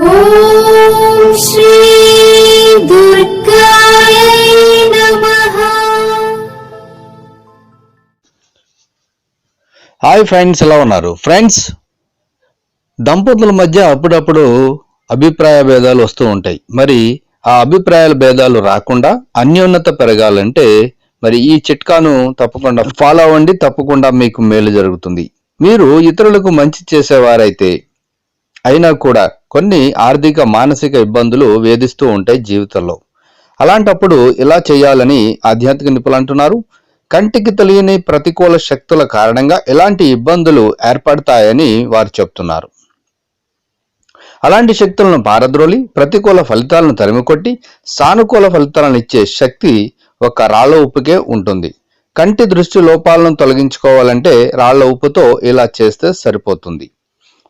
Hi friends ఎలా ఉన్నారు? Friends దంపతుల మధ్య అప్పుడప్పుడు అభిప్రాయ భేదాలు వస్తూ ఉంటాయి. మరి ఆ అభిప్రాయాల భేదాలు రాకుండా అన్యోన్నత పెరగాలంటే మరి ఈ చిట్కాను తప్పకుండా ఫాలో అవ్వండి తప్పకుండా మీకు మేలు జరుగుతుంది. మీరు ఇతరులకు మంచి చేసేవారైతే అయినా కూడా కొన్ని ఆర్థిక మానసిక ఇబ్బందులు వేధిస్తూ ఉంటాయి జీవితంలో. అలాంటప్పుడు ఇలా చేయాలని ఆధ్యాత్మిక నిపుణులు అంటున్నారు. కంటికి తెలియని ప్రతికూల శక్తుల కారణంగా ఎలాంటి ఇబ్బందులు ఏర్పడతాయని వారు చెప్తున్నారు. అలాంటి శక్తులను పారద్రోలి ప్రతికూల ఫలితాలను తరిమికొట్టి సానుకూల ఫలితాలను ఇచ్చే శక్తి ఒక రాళ్ళ ఉప్పుకే ఉంటుంది. కంటి దృష్టి లోపాలను తొలగించుకోవాలంటే రాళ్ళ ఉప్పుతో ఇలా చేస్తే సరిపోతుంది.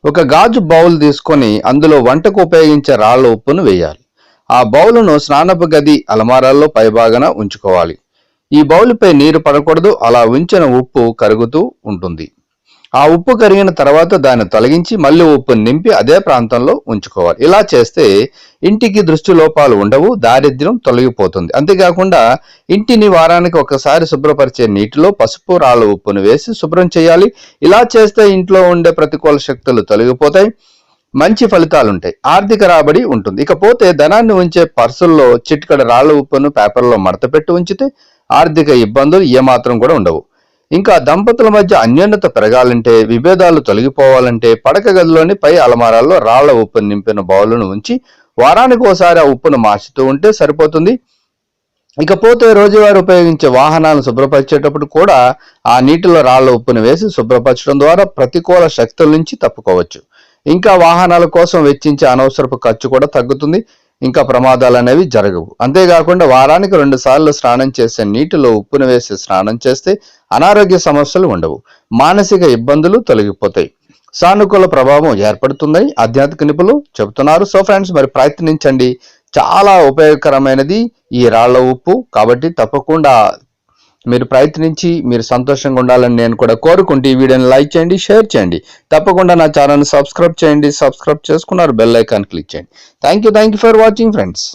ఒక గాజు బౌల్ తీసుకొని అందులో వంటకు ఉపయోగించే రాళ్ళ ఉప్పును వేయాలి. ఆ బౌలును స్నానపు గది అలమారాల్లో పైభాగన ఉంచుకోవాలి. ఈ బౌలుపై నీరు పడకూడదు అలా ఉంచిన ఉప్పు కరుగుతూ ఉంటుంది. ఆ ఉప్పు కరిగిన తర్వాత దాన్ని తొలగించి మళ్ళీ ఉప్పును నింపి అదే ప్రాంతంలో ఉంచుకోవాలి. ఇలా చేస్తే ఇంటికి దృష్టి లోపాలు ఉండవు దారిద్ర్యం తొలగిపోతుంది. అంతేకాకుండా ఇంటిని వారానికి ఒకసారి శుభ్రపరిచే నీటిలో పసుపు రాళ్ళ ఉప్పును వేసి శుభ్రం చేయాలి. ఇలా చేస్తే ఇంట్లో ఉండే ప్రతికూల శక్తులు తొలగిపోతాయి. మంచి ఫలితాలు ఉంటాయి ఆర్థిక రాబడి ఉంటుంది. ఇకపోతే ధనాన్ని ఉంచే పర్సుల్లో చిట్కడ రాళ్ళ ఉప్పును పేపర్లో మడతపెట్టి ఉంచితే ఆర్థిక ఇబ్బందులు ఏమాత్రం కూడా ఉండవు. ఇంకా దంపతుల మధ్య అన్యోన్యత పెరగాలంటే విభేదాలు తొలగిపోవాలంటే పడక గదిలోని పై అలమారాల్లో రాళ్ళ ఉప్పును నింపిన బౌలును ఉంచి వారానికి ఒకసారి ఆ ఉప్పును మార్చుతూ ఉంటే సరిపోతుంది. ఇకపోతే రోజువారీ ఉపయోగించే వాహనాలను శుభ్రపరిచేటప్పుడు కూడా ఆ నీటిలో రాళ్ళ ఉప్పును వేసి శుభ్రపరచడం ద్వారా ప్రతికూల శక్తుల నుంచి తప్పుకోవచ్చు. ఇంకా వాహనాల కోసం వెచ్చించే అనవసరపు ఖర్చు కూడా తగ్గుతుంది. ఇంకా ప్రమాదాలు అనేవి జరగవు. అంతేకాకుండా వారానికి రెండు సార్లు స్నానం చేసే నీటిలో ఉప్పును వేసి స్నానం చేస్తే అనారోగ్య సమస్యలు ఉండవు. మానసిక ఇబ్బందులు తొలగిపోతాయి. సానుకూల ప్రభావం ఏర్పడుతుందని ఆధ్యాత్మిక నిపుణులు చెబుతున్నారు. సో ఫ్రెండ్స్ మరి ప్రయత్నించండి. చాలా ఉపయోగకరమైనది ఈ రాళ్ళ ఉప్పు. కాబట్టి తప్పకుండా మీరు ప్రయత్నించి మీరు సంతోషంగా ఉండాలని నేను కూడా కోరుకుంటూ ఈ వీడియోని లైక్ చేయండి షేర్ చేయండి. తప్పకుండా నా ఛానల్ని సబ్స్క్రైబ్ చేయండి. సబ్స్క్రైబ్ చేసుకున్నారు బెల్ ఐకాన్ క్లిక్ చేయండి. Thank you thank you for watching friends